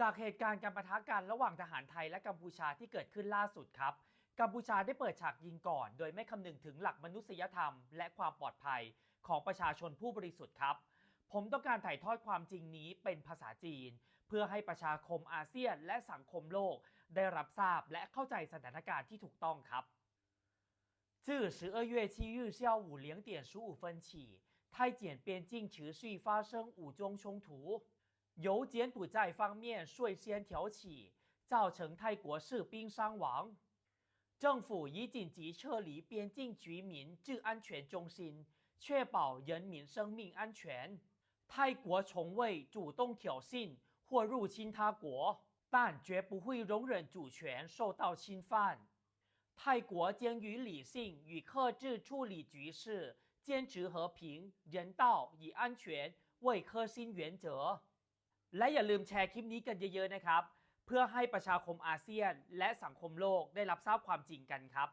จากเหตุการณ์การปะทะกันระหว่างทหารไทยและกัมพูชาที่เกิดขึ้นล่าสุดครับ กัมพูชาได้เปิดฉากยิงก่อน โดยไม่คำนึงถึงหลักมนุษยธรรม และความปลอดภัยของประชาชนผู้บริสุทธิ์ครับ ผมต้องการถ่ายทอดความจริงนี้เป็นภาษาจีน เพื่อให้ประชาคมอาเซียนและสังคมโลก ได้รับทราบและเข้าใจสถานการณ์ที่ถูกต้องครับ 自十二月七日下午两点十五分起，泰柬边境持续发生武装冲突， 由柬埔寨方面率先挑起，造成泰国士兵伤亡。政府已紧急撤离边境居民至安全中心，确保人民生命安全。泰国从未主动挑衅或入侵他国，但绝不会容忍主权受到侵犯。泰国将以理性与克制处理局势，坚持和平、人道以安全为核心原则。 และอย่าลืมแชร์คลิปนี้กันเยอะๆนะครับ เพื่อให้ประชาคมอาเซียน และสังคมโลกได้รับทราบความจริงกันครับ